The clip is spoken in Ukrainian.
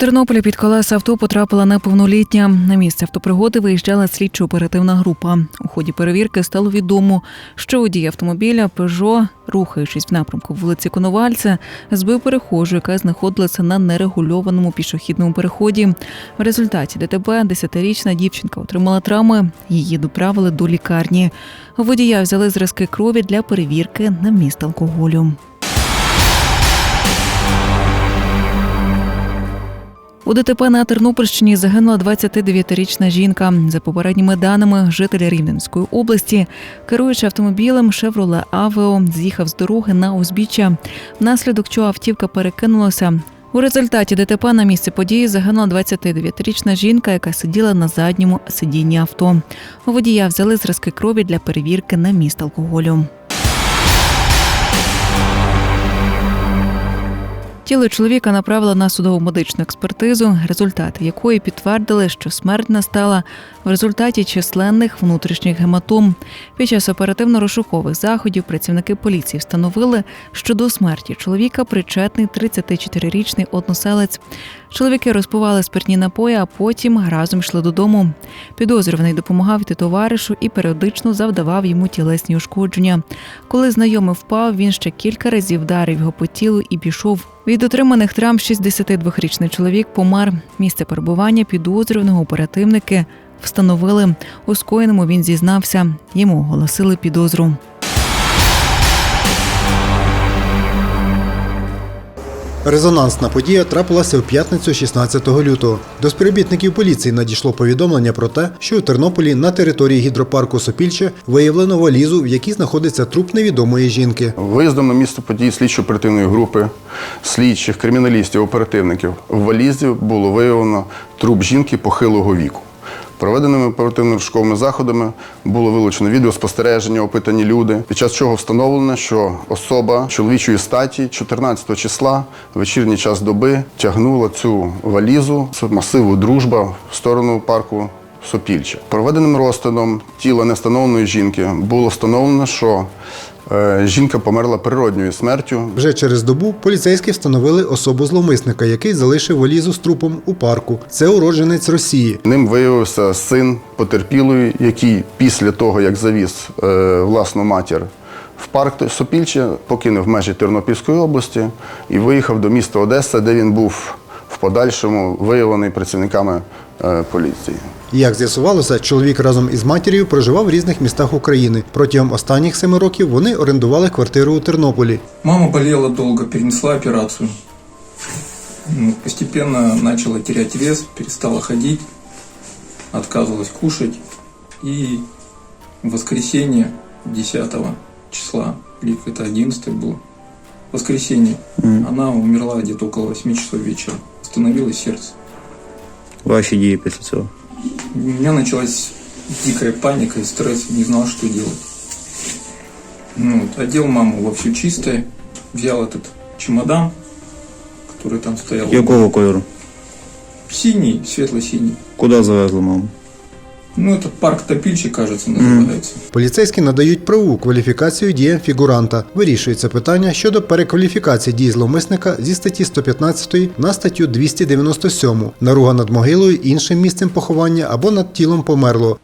Тернополі під колеса авто потрапила неповнолітня. На місце автопригоди виїжджала слідчо-оперативна група. У ході перевірки стало відомо, що водій автомобіля Пежо, рухаючись в напрямку вулиці Коновальця, збив перехожу, яка знаходилася на нерегульованому пішохідному переході. В результаті ДТП 10-річна дівчинка отримала травми. Її доправили до лікарні. Водія взяли зразки крові для перевірки на вміст алкоголю. У ДТП на Тернопільщині загинула 29-річна жінка. За попередніми даними, житель Рівненської області, керуючи автомобілем Chevrolet Aveo, з'їхав з дороги на узбіччя, внаслідок чого автівка перекинулася. У результаті ДТП на місці події загинула 29-річна жінка, яка сиділа на задньому сидінні авто. У водія взяли зразки крові для перевірки на міст алкоголю. Тіло чоловіка направили на судово медичну експертизу, результати якої підтвердили, що смерть настала в результаті численних внутрішніх гематом. Під час оперативно-розшукових заходів працівники поліції встановили, що до смерті чоловіка причетний 34-річний односелець. Чоловіки розпивали спиртні напої, а потім разом йшли додому. Підозрюваний допомагав йти товаришу і періодично завдавав йому тілесні ушкодження. Коли знайомий впав, він ще кілька разів вдарив його по тілу і пішов. Від отриманих травм 62-річний чоловік помер. Місце перебування підозрюваного оперативники встановили. У скоєному він зізнався. Йому оголосили підозру. Резонансна подія трапилася в п'ятницю 16 лютого. До співробітників поліції надійшло повідомлення про те, що у Тернополі на території гідропарку Сопільче виявлено валізу, в якій знаходиться труп невідомої жінки. Виїздом на місце події слідчо-оперативної групи, слідчих, криміналістів, оперативників в валізі було виявлено труп жінки похилого віку. Проведеними оперативно-розшуковими заходами було вилучено відеоспостереження, опитані люди, під час чого встановлено, що особа чоловічої статі 14 числа вечірній час доби тягнула цю валізу з масиву дружба в сторону парку Сопільче. Проведеним розтином тіла невстановленої жінки було встановлено, що жінка померла природньою смертю Вже через добу поліцейські встановили особу зловмисника, який залишив валізу з трупом у парку. Це уродженець Росії. Ним виявився син потерпілої, який після того, як завіз е, власну матір в парк Сопільче, покинув межі Тернопільської області і виїхав до міста Одеса, де він був в подальшому виявлений працівниками е, поліції. Як з'ясувалося, чоловік разом із матір'ю проживав в різних містах України. Протягом останніх семи років вони орендували квартиру у Тернополі. Мама болела долго, перенесла операцию. Ну, Постепенно начала терять вес, перестала ходить, отказывалась кушать. И в воскресенье 10 числа, или это 11 было, воскресенье, она умерла где-то около 8 часов вечера. Остановилось сердце. Ваші дії після цього. У меня началась дикая паника и стресс, не знал, что делать. Ну, вот, одел маму во все чистое, взял этот чемодан, который там стоял. Якого кольору? Синий, светло-синий. Куди завезли маму? Ну, это парк Топильчик, кажется, называется. Поліцейські надають правову кваліфікацію діям фігуранта. Вирішується питання щодо перекваліфікації дій зловмисника зі статті 115 на статтю 297 наруга над могилою, іншим місцем поховання або над тілом померлого.